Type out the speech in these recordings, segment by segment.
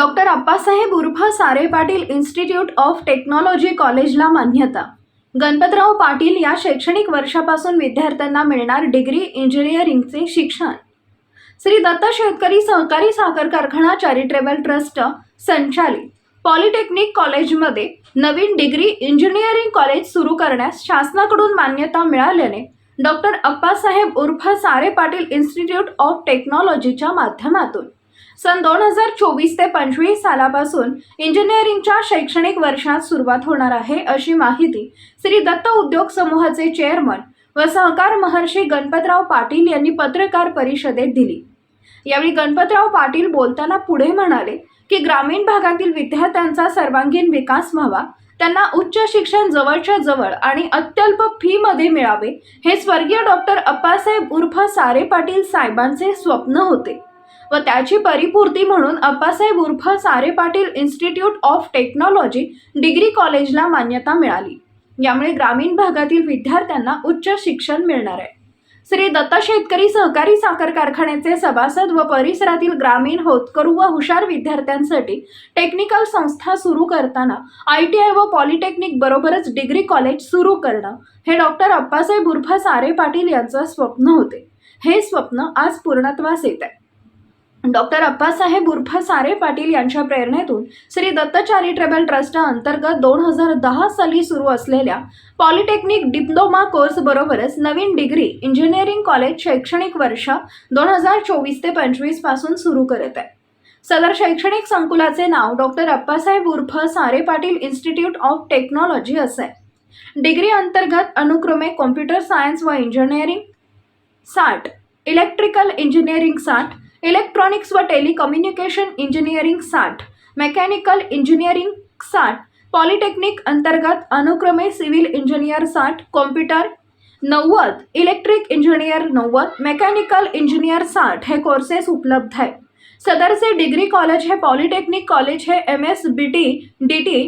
Doctor Appasaheb उर्फ सारे Patil institute of technology कॉलेजला मान्यता. गणपतराव पाटील या शैक्षणिक वर्षापासून विद्यार्थ्यांना मिळणार डिग्री इंजिनिअरिंगचे शिक्षण. श्री दत्त शेतकरी सहकारी साखर कारखाना चॅरिटेबल ट्रस्ट संचालित. पॉलिटेक्निक कॉलेजमध्ये नवीन डिग्री इंजिनिअरिंग कॉलेज सुरू करण्यास शासनाकडून मान्यता मिळाल्याने डॉक्टर अप्पासाहेब उर्फ सारे पाटील इन्स्टिट्यूट ऑफ टेक्नॉलॉजीच्या माध्यमातून सन दोन हजार चोवीस ते पंचवीस सालापासून इंजिनिअरिंगच्या शैक्षणिक वर्षात सुरुवात होणार आहे अशी माहिती श्री दत्त उद्योग समूहाचे चेअरमन व सहकार महर्षी गणपतराव पाटील यांनी पत्रकार परिषदेत दिली. यावेळी गणपतराव पाटील बोलताना पुढे म्हणाले की ग्रामीण भागातील विद्यार्थ्यांचा सर्वांगीण विकास व्हावा. त्यांना उच्च शिक्षण जवळच्या जवळ आणि अत्यल्प फीमध्ये मिळावे. हे स्वर्गीय डॉक्टर अप्पासाहेब उर्फ सारे पाटील साहेबांचे स्वप्न होते. व त्याची परिपूर्ती म्हणून अप्पासाहेब उर्फ Sare Patil institute of technology degree कॉलेजला मान्यता मिळाली. यामुळे ग्रामीण भागातील विद्यार्थ्यांना उच्च शिक्षण मिळणार आहे. श्री दत्त शेतकरी सहकारी साखर कारखान्याचे सभासद व परिसरातील ग्रामीण होतकरू व हुशार विद्यार्थ्यांसाठी टेक्निकल संस्था सुरू करताना आय टी आय व पॉलिटेक्निक बरोबरच डिग्री कॉलेज सुरू करणं हे डॉक्टर अप्पासाहेब उर्फ सारे पाटील यांचं स्वप्न होते. हे स्वप्न आज पूर्णत्वास येत आहे. डॉक्टर अप्पासाहेब उर्फ सारे पाटील यांच्या प्रेरणेतून श्री दत्त चॅरिटेबल ट्रस्ट अंतर्गत दोन हजार दहा साली सुरू असलेल्या पॉलिटेक्निक डिप्लोमा कोर्स बरोबरच नवीन डिग्री इंजिनिअरिंग कॉलेज शैक्षणिक वर्ष दोन हजार चोवीस ते पंचवीसपासून सुरू करत आहे. सदर शैक्षणिक संकुलाचे नाव डॉक्टर अप्पासाहेब उर्फ सारे पाटील इन्स्टिट्यूट ऑफ टेक्नॉलॉजी असं आहे. डिग्री अंतर्गत अनुक्रमे कॉम्प्युटर सायन्स व इंजिनिअरिंग साठ इलेक्ट्रिकल इंजिनिअरिंग साठ इलेक्ट्रॉनिक्स व टेलिकम्युनिकेशन इंजिनिअरिंग साठ मेकॅनिकल इंजिनिअरिंग साठ पॉलिटेक्निक अंतर्गत अनुक्रमे सिव्हिल इंजिनियर साठ कॉम्प्युटर नव्वद इलेक्ट्रिक इंजिनियर नव्वद मेकॅनिकल इंजिनियर साठ हे कोर्सेस उपलब्ध आहे सदरचे डिग्री कॉलेज हे पॉलिटेक्निक कॉलेज हे M S B T D T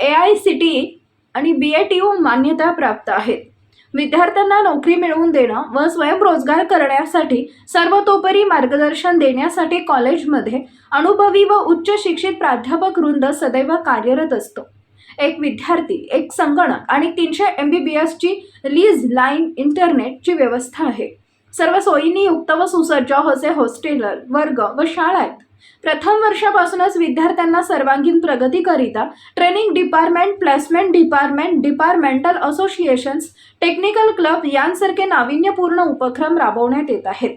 A I C T आणि बी ए टी यू मान्यता प्राप्त आहेत. विद्यार्थ्यांना नोकरी मिळवून देणं व स्वयंरोजगार करण्यासाठी सर्वतोपरी मार्गदर्शन देण्यासाठी कॉलेजमध्ये अनुभवी व उच्च शिक्षित प्राध्यापक वृंद सदैव कार्यरत असतो. एक विद्यार्थी एक संगणक आणि तीनशे एम बी बी एसची लीज लाईन इंटरनेटची व्यवस्था आहे. सर्व सोयींनी युक्त व सुसज्ज असे हॉस्टेल वर्ग व शाळा आहेत. प्रथम वर्षापासूनच विद्यार्थ्यांना सर्वांगीण प्रगतीकरिता training department placement department departmental associations technical club यांसारखे नाविन्यपूर्ण उपक्रम राबवण्यात येत आहेत.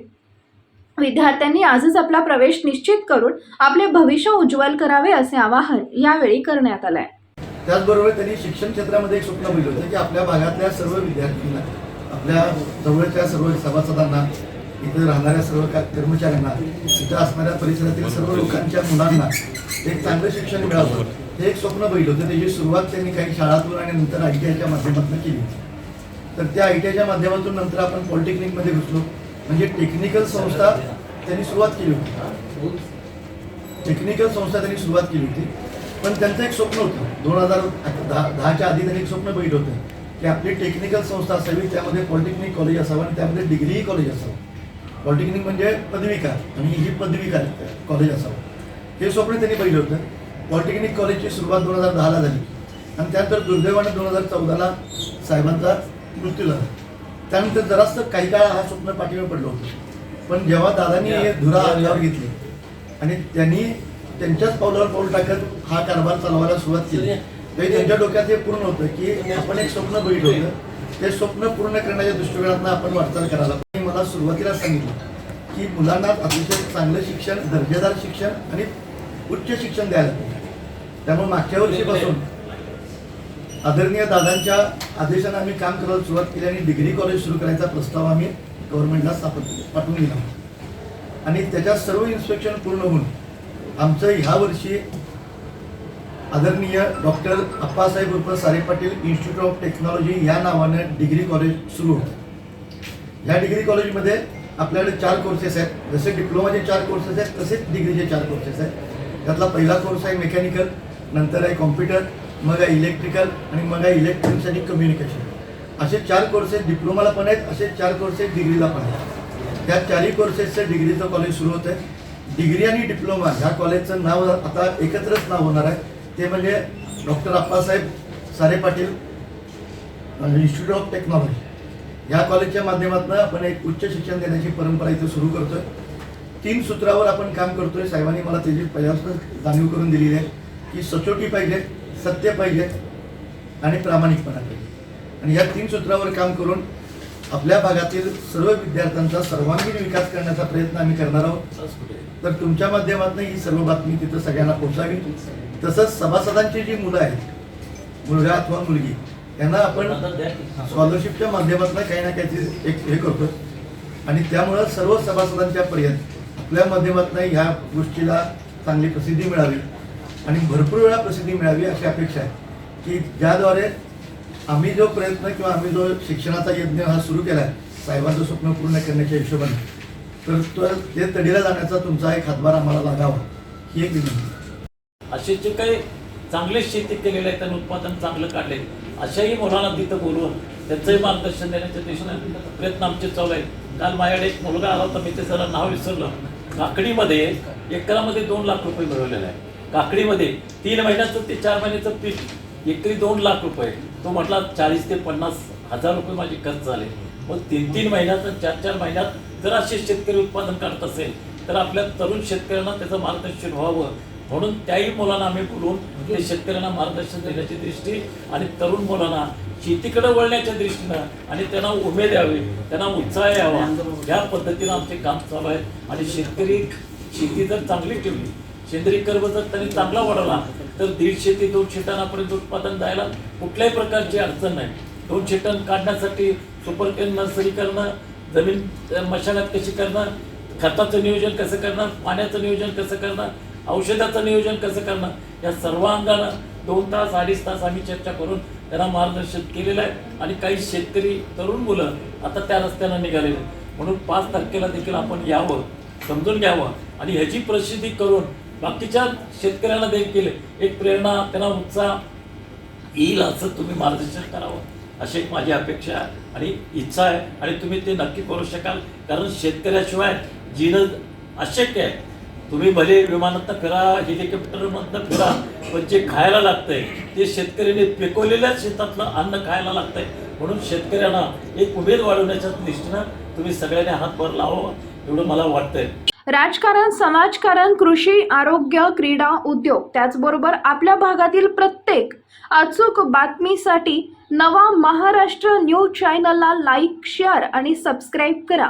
विद्यार्थ्यांनी आजच आपला प्रवेश निश्चित करून आपले भविष्य उज्ज्वल करावे असे आवाहन यावेळी करण्यात आले त्याचबरोबर त्यांनी शिक्षण क्षेत्रामध्ये एक स्वप्न मिळलं होतं की आपल्या भागातल्या सर्व विद्यार्थ्यांना आपल्या जवळच्या सर्व सभासदांना इथे राहणाऱ्या सर्व कर्मचाऱ्यांना इथं असणाऱ्या परिसरातील सर्व लोकांच्या मुलांना एक चांगलं शिक्षण मिळावं. हे एक स्वप्न पाहिलं होतं. त्याची सुरुवात त्यांनी काही शाळातून आणि नंतर आय टी आयच्या माध्यमातून केली. तर त्या आय टी आयच्या माध्यमातून नंतर आपण पॉलिटेक्निकमध्ये घुसलो. म्हणजे टेक्निकल संस्था त्यांनी सुरुवात केली होती. टेक्निकल संस्था त्यांनी सुरुवात केली होती. पण त्यांचं एक स्वप्न होतं. दोन हजार दहा दहाच्या आधी त्यांनी एक स्वप्न बघितलं होतं. की आपली टेक्निकल संस्था असावी त्यामध्ये पॉलिटेक्निक कॉलेज असावं आणि त्यामध्ये डिग्रीही कॉलेज असावं. पॉलिटेक्निक म्हणजे पदविका आणि ही पदविका कॉलेज असावं. हे स्वप्न त्यांनी पाहिलं होतं. पॉलिटेक्निक कॉलेजची सुरुवात दोन हजार दहाला झाली. आणि त्यानंतर दुर्दैवानं दोन हजार चौदाला साहेबांचा मृत्यू झाला. त्यानंतर जरासं काही काळ हा स्वप्न पाठीवर पडलं होतं. पण जेव्हा दादांनी हे धुरा अंगावर घेतली आणि त्यांनी त्यांच्याच पावलावर पाऊल टाकत हा कारभार चालवायला सुरुवात केली तरी त्यांच्या डोक्यात हे पूर्ण होतं की आपण एक स्वप्न बघितलं होतं. ते स्वप्न पूर्ण करण्याच्या दृष्टिकोनातून आपण वाटचाल करायला. मला सुरुवातीला सांगितलं की मुलांना अतिशय चांगलं शिक्षण दर्जेदार शिक्षण आणि उच्च शिक्षण द्यायला पाहिजे. त्यामुळे मागच्या वर्षीपासून आदरणीय दादांच्या आदेशाने आम्ही काम करायला सुरुवात केली आणि डिग्री कॉलेज सुरू करायचा प्रस्ताव आम्ही गव्हर्नमेंटला स्थापन पाठवून दिला. आणि त्याच्यात सर्व इन्स्पेक्शन पूर्ण होऊन आमचं ह्या वर्षी आदरणीय डॉक्टर अप्पासाहेब उर्फ सारे पाटील इन्स्टिट्यूट ऑफ टेक्नॉलॉजी या नावानं डिग्री कॉलेज सुरू होतं. ह्या डिग्री कॉलेजमध्ये आपल्याकडे चार कोर्सेस आहेत. जसे डिप्लोमाचे चार कोर्सेस आहेत तसेच डिग्रीचे चार कोर्सेस आहेत. त्यातला पहिला कोर्स आहे मेकॅनिकल नंतर आहे कॉम्प्युटर मग आहे इलेक्ट्रिकल आणि मग आहे इलेक्ट्रॉनिक्स आणि कम्युनिकेशन असे चार कोर्सेस डिप्लोमाला पण आहेत असे चार कोर्सेस डिग्रीला पण आहेत. त्या चारही कोर्सेसचं डिग्रीचं कॉलेज सुरू होतं आहे डिग्री आणि डिप्लोमा ह्या कॉलेजचं नाव आता एकत्रच नाव होणार आहे. ते म्हणजे डॉक्टर अप्पासाहेब सारे पाटील इन्स्टिट्यूट ऑफ टेक्नॉलॉजी या कॉलेजच्या माध्यमातून आपण एक उच्च शिक्षण देण्याची परंपरा इथे सुरू करतोय. तीन सूत्रावर आपण काम करतोय. साहेबांनी मला त्याची पहिल्यापासून जाणीव करून दिलेली आहे की सचोटी पाहिजे सत्य पाहिजे आणि प्रामाणिकपणा पाहिजे. आणि या तीन सूत्रावर काम करून आपल्या भागातील सर्व विद्यार्थ्यांचा सर्वांगीण विकास करण्याचा प्रयत्न आम्ही करणार आहोत. तर तुमच्या माध्यमातून ही सर्व बातमी तिथं सगळ्यांना पोहोचावी. तसंच सभासदांची जी मुलं आहेत मुलगा अथवा मुलगी त्यांना आपण स्कॉलरशिपच्या माध्यमातून काही ना काहीतरी एक हे करतो आणि त्यामुळं सर्व सभासदांच्या पर्यंत आपल्या माध्यमातून ह्या गोष्टीला चांगली प्रसिद्धी मिळावी. आणि भरपूर वेळा प्रसिद्धी मिळावी अशी अपेक्षा आहे. की ज्याद्वारे आम्ही जो प्रयत्न किंवा आम्ही जो शिक्षणाचा यज्ञ हा सुरू केला आहे साहेबांचं स्वप्न पूर्ण करण्याच्या हिशोबाने तर तो ते तडीला जाण्याचा तुमचा एक हातभार आम्हाला लागावा ही एक विनंती. असे जे काही चांगले शेती केलेले आहे त्यांनी उत्पादन चांगलं काढले अशाही मुलांना तिथं बोलवून त्यांचंही मार्गदर्शन देण्याच्या दिशेने प्रयत्न आमचे चालू आहेत. काल माझ्याकडे एक मुलगा आला होता मी ते जरा नाव विसरलं. काकडीमध्ये एकरामध्ये दोन लाख रुपये मिळवलेला आहे काकडीमध्ये तीन महिन्याचं ते चार महिन्याचं पीक एकरी दोन लाख रुपये. तो म्हटला चाळीस ते पन्नास हजार रुपये माझे खर्च झाले. मग तीन तीन महिन्यात चार चार महिन्यात जर असे शेतकरी उत्पादन काढत असेल तर आपल्या तरुण शेतकऱ्यांना त्याचं मार्गदर्शन व्हावं. म्हणून त्याही मुलांना आम्ही बोलून ते शेतकऱ्यांना मार्गदर्शन देण्याची दृष्टी आणि तरुण मुलांना शेतीकडे वळण्याच्या दृष्टीनं आणि त्यांना उमेद यावी त्यांना उत्साह यावा या पद्धतीनं आमचे काम चालू आहे आणि शेतकरी शेती जर चांगली ठेवली सेंद्रिय कर्म जर त्यांनी चांगला वाढवला तर दीडशे ते दोनशे टनापर्यंत उत्पादन द्यायला कुठल्याही प्रकारची अडचण नाही. दोनशे टन काढण्यासाठी सुपर टेन नर्सरी करणं जमीन मशागत कशी करणं खताचं नियोजन कसं करणं पाण्याचं नियोजन कसं करणं औषधाचं नियोजन कसं करणं या सर्व अंगानं दोन तास अडीच तास आम्ही चर्चा करून त्यांना मार्गदर्शन केलेलं आहे. आणि काही शेतकरी तरुण मुलं आता त्या रस्त्यानं निघालेले म्हणून पाच तारखेला देखील आपण यावं समजून घ्यावं. आणि ह्याची प्रसिद्धी करून बाकीच्या शेतकऱ्यांना देखील एक प्रेरणा त्यांना उत्साह येईल असं तुम्ही मार्गदर्शन करावं. अशी एक माझी अपेक्षा आहे आणि इच्छा आहे. आणि तुम्ही ते नक्की करू शकाल. कारण शेतकऱ्याशिवाय जीणं अशक्य आहे. तुम्ही भले विमानातनं फिरा हेलिकॉप्टरमधनं फिरा पण जे खायला लागतंय ते शेतकऱ्याने पिकवलेल्या शेतातलं अन्न खायला लागतंय. म्हणून शेतकऱ्यांना एक उमेद वाढवण्याच्या दृष्टीनं तुम्ही सगळ्यांनी हातभार लावावा एवढं मला वाटतंय. राजकारण समाजकारण कृषी आरोग्य क्रीडा उद्योग त्याचबरोबर आपल्या भागातील प्रत्येक अचूक बातमीसाठी नवा महाराष्ट्र न्यूज चॅनलला लाईक शेअर आणि सबस्क्राईब करा.